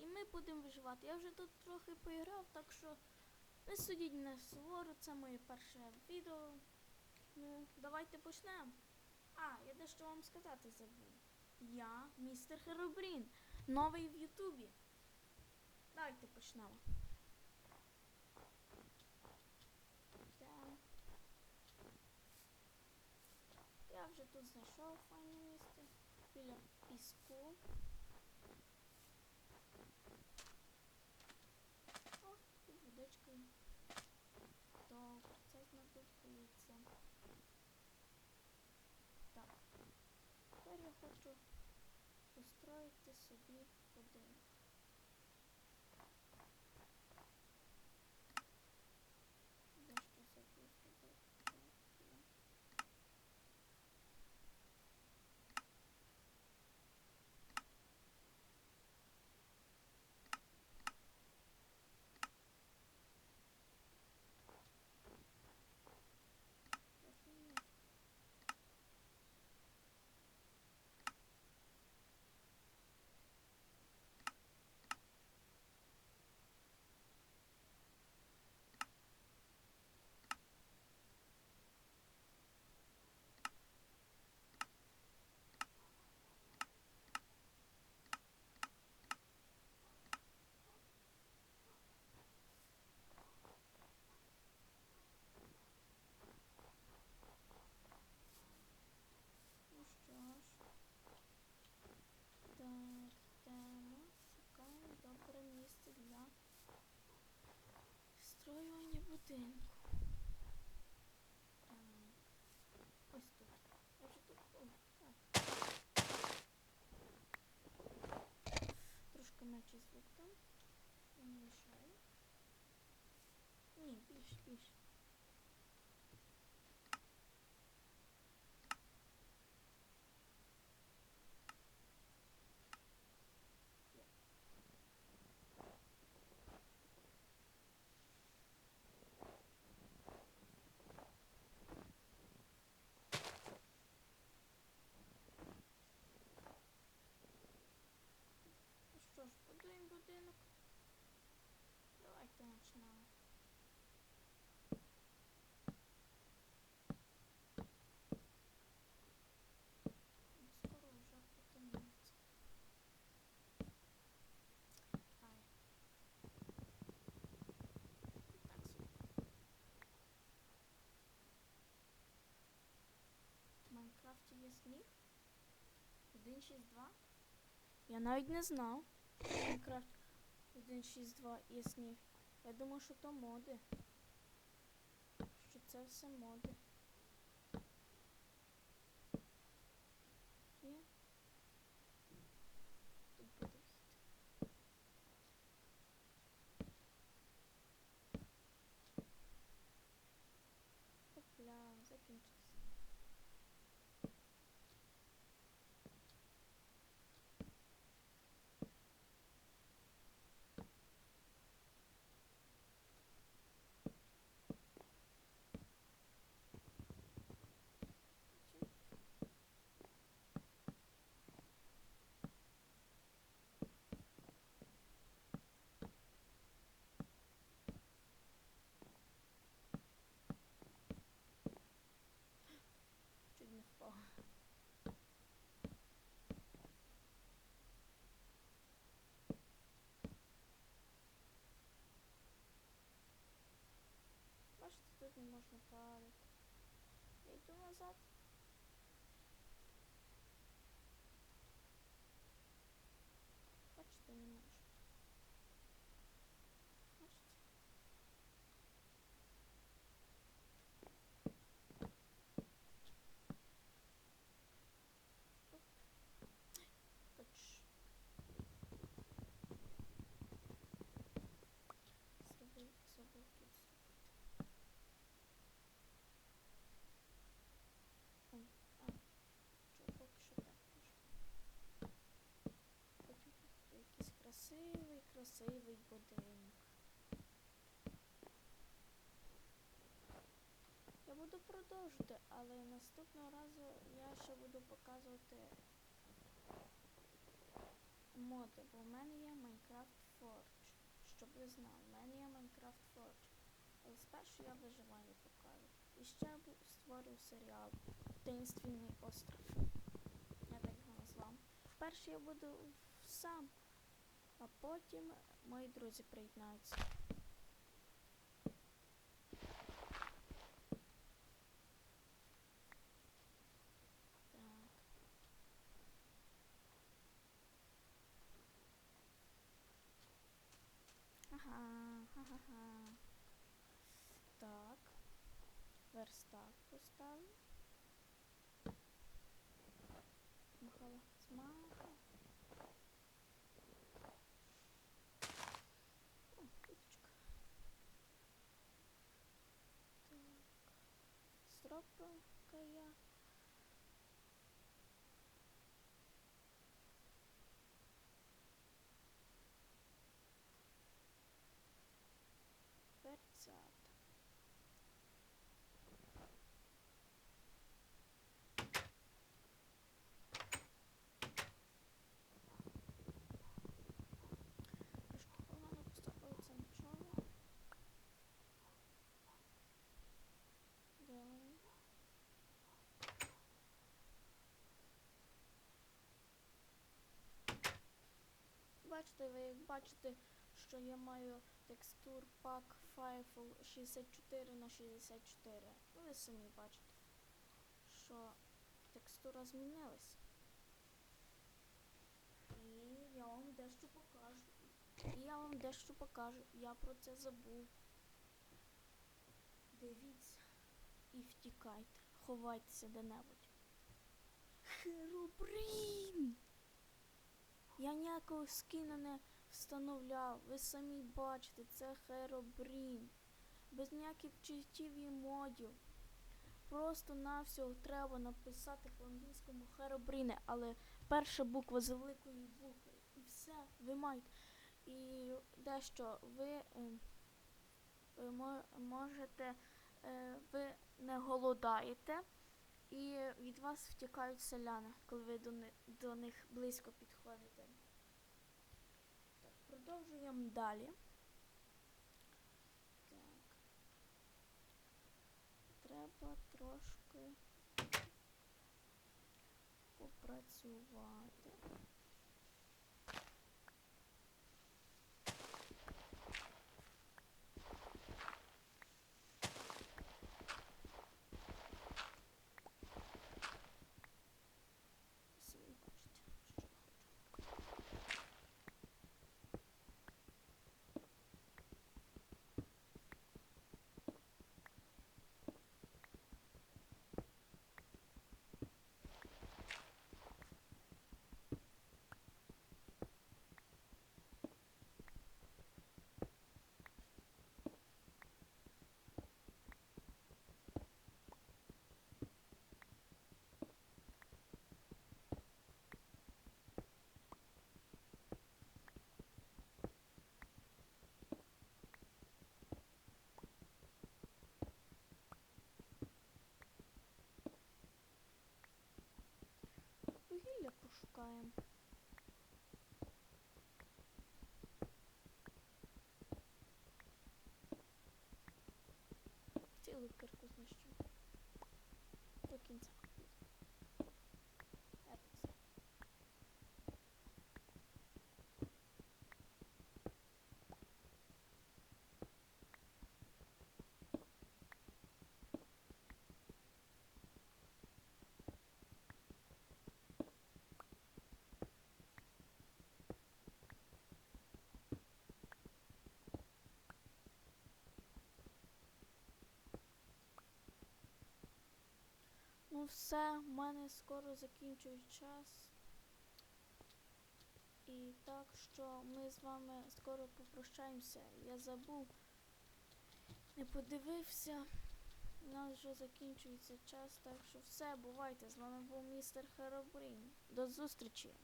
і ми будемо виживати. Я вже тут трохи поіграв, так що не судіть мене суворо, це моє перше відео. Ну, давайте почнемо. А, я дещо вам сказати забув. Я містер Херобрін, новий в Ютубі. Давайте почнемо. Я вже тут знайшов файне місце біля піску. О, тут водичка. є. Добре, це знадобиться. Так. Тепер я хочу устроїти собі будинок. Дещо забув зробити. Так, є. Розумію. Ну що ж. Так, йдемо, шукаємо добре місце для строювання будинку. Так. Ось тут. Ось тут. Трошки менший звук там. Не мішаю. Ні, більше, більше. Ну що ж, будуємо будинок. Давайте почнемо. Скоро вже потемніється. Ай. Так собі. В Майнкрафті є сніг. 1.6.2. Я навіть не знав. Minecraft Майнкрафт 1.6.2 є сніг. Я думаю, що то моди. Що це все моди. Є. Тут буде вхід. Опля, закінчився. Чим? Чуть не впав. Бачите, тут не можна падати. Я йду назад. Бачите, не можу. Бачите? Оп. Хоч. Зробив, забув тут зробити. Ой, а, чого поки що так можна. Потім буде якийсь красивий, красивий будинок. Я буду продовжувати, але наступного разу я ще буду показувати моди, бо в мене є Minecraft Forge. Щоб ви знали, в мене є Minecraft Forge. Але спершу я виживання покажу. І ще бу- створив серіал Таїнственний остров. Я так його назвав. Перше я буду сам, а потім мої друзі приєднаються. Так. Ага. Так. Верстак поставлю. Махала. Смаха. О, квіточка. Так. Стропка я. Перцята. Трошки погано поставили це нічого. Далі. Бачите, ви як бачите, що я маю текстур пак Firefall 64 на 64. Ну, ви самі бачите, що текстура змінилась. І я вам дещо покажу. І я вам дещо покажу. Я про це забув. Дивіться і втікайте. Ховайтеся де-небудь. Херобрін! Я ніякого скіна не встановляв. Ви самі бачите, це Херобрін. Без ніяких читів і модів. Просто навсього треба написати по-англійському Херобріне, але перша буква з великої букви. І все, ви маєте. І дещо ви, е, ви можете, е, ви не голодаєте, і від вас втікають селяни, коли ви до, ни- до них близько підходите. Так, продовжуємо далі. Так. Треба трошки попрацювати. Самі бачите, що я хочу. Пошукаємо. Цілу кирку знищу. До кінця. Ну все, в мене скоро закінчує час. І так що ми з вами скоро попрощаємося. Я забув, не подивився. У нас вже закінчується час, так що все, бувайте. З вами був містер Херобрін. До зустрічі!